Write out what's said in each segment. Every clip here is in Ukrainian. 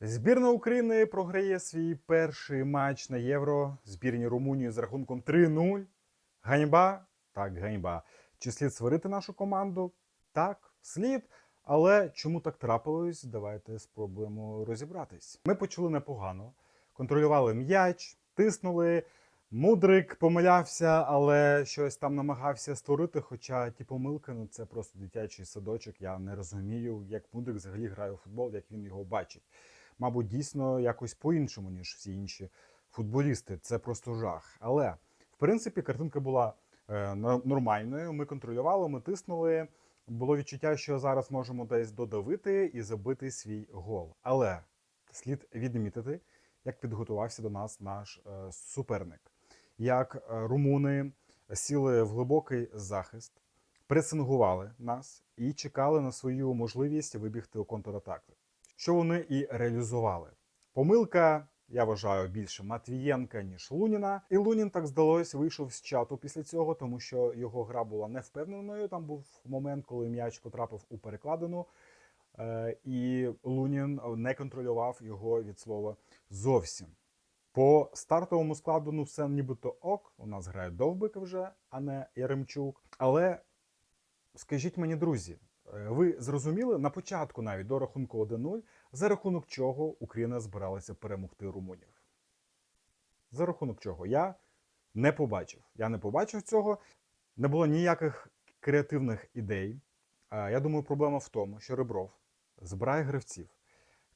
Збірна України програє свій перший матч на євро збірні Румунії з рахунком 3-0. Ганьба? Так, ганьба. Чи слід сварити нашу команду? Так, слід. Але чому так трапилось? Давайте спробуємо розібратись. Ми почали непогано, контролювали м'яч, тиснули. Мудрик помилявся, але щось там намагався створити. Хоча ті помилки, ну це просто дитячий садочок. Я не розумію, як Мудрик взагалі грає у футбол, як він його бачить. Мабуть, дійсно якось по-іншому, ніж всі інші футболісти. Це просто жах. Але в принципі картинка була е, нормальною. Ми контролювали, ми тиснули. Було відчуття, що зараз можемо десь додавити і забити свій гол. Але слід відмітити, як підготувався до нас наш е, суперник, як е, румуни сіли в глибокий захист, пресингували нас і чекали на свою можливість вибігти у контратаку. Що вони і реалізували. Помилка, я вважаю, більше Матвієнка, ніж Луніна. І Лунін, так здалось, вийшов з чату після цього, тому що його гра була невпевненою. Там був момент, коли м'яч потрапив у перекладину, е, і Лунін не контролював його від слова зовсім. По стартовому складу ну все нібито ок. У нас грає Довбик вже, а не Яремчук. Але скажіть мені, друзі, ви зрозуміли на початку навіть до рахунку 1-0, за рахунок чого Україна збиралася перемогти румунів? За рахунок чого? Я не побачив. Я не побачив цього. Не було ніяких креативних ідей. Е, Я думаю, проблема в тому, що Ребров збирає гравців,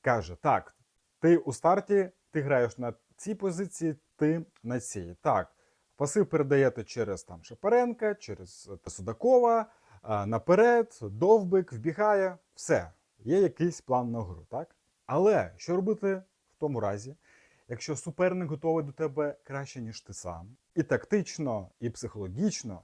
каже: так, ти у старті, ти граєш на цій позиції, ти на цій. Так, паси передаєте через там Шапаренка, через е, Судакова, наперед, довбик, вбігає, все. Є якийсь план на гру, так? Але що робити в тому разі, якщо суперник готовий до тебе краще, ніж ти сам, і тактично, і психологічно,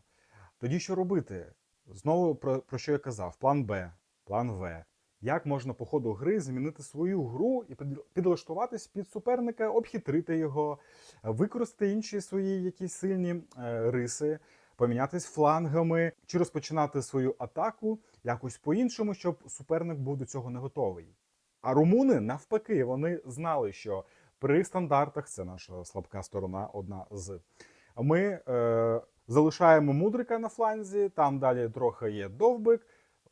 тоді що робити? Знову про, про що я казав: план Б, план В. Як можна по ходу гри змінити свою гру і підлаштуватись під суперника, обхитрити його, використати інші свої якісь сильні е, риси, помінятись флангами, чи розпочинати свою атаку якось по-іншому, щоб суперник був до цього не готовий. А румуни навпаки, вони знали, що при стандартах це наша слабка сторона, одна з. Ми е, залишаємо мудрика на фланзі, там далі трохи є довбик.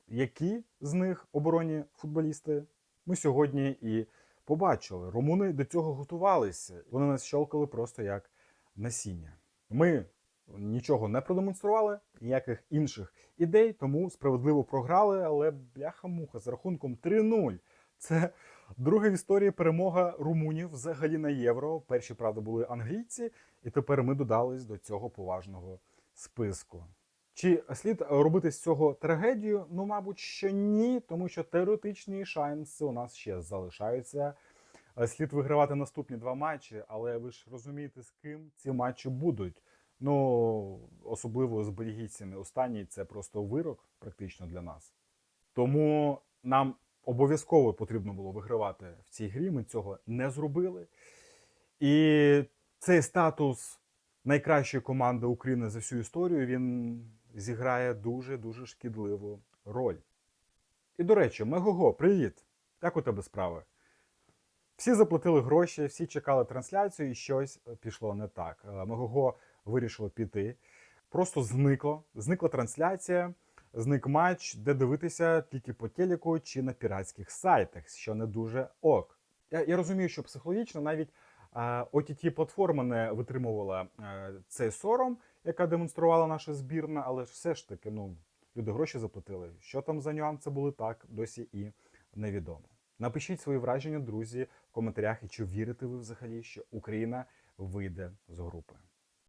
Які з них оборонні футболісти ми сьогодні і побачили. Румуни до цього готувалися. Вони нас щолкали просто як насіння. Ми нічого не продемонстрували, ніяких інших ідей, тому справедливо програли, але бляха-муха з рахунком 3-0. Це друга в історії перемога румунів взагалі на євро. Перші, правда, були англійці, і тепер ми додались до цього поважного списку. Чи слід робити з цього трагедію? Ну, мабуть, що ні, тому що теоретичні шанси у нас ще залишаються. Слід вигравати наступні два матчі, але ви ж розумієте, з ким ці матчі будуть. Ну, особливо з бельгійцями. Останній це просто вирок практично для нас. Тому нам обов'язково потрібно було вигравати в цій грі. Ми цього не зробили. І цей статус найкращої команди України за всю історію він зіграє дуже дуже шкідливу роль. І до речі, Мегого, привіт! Як у тебе справи? Всі заплатили гроші, всі чекали трансляцію, і щось пішло не так. Е, Мегого вирішило піти. Просто зникло. Зникла трансляція, зник матч, де дивитися тільки по телеку чи на піратських сайтах, що не дуже ок. Я, я розумію, що психологічно навіть ott платформа не витримувала цей сором, яка демонструвала наша збірна, але все ж таки, ну, люди гроші заплатили. Що там за нюанси були, так досі і невідомо. Напишіть свої враження, друзі, в коментарях, і чи вірите ви взагалі, що Україна вийде з групи.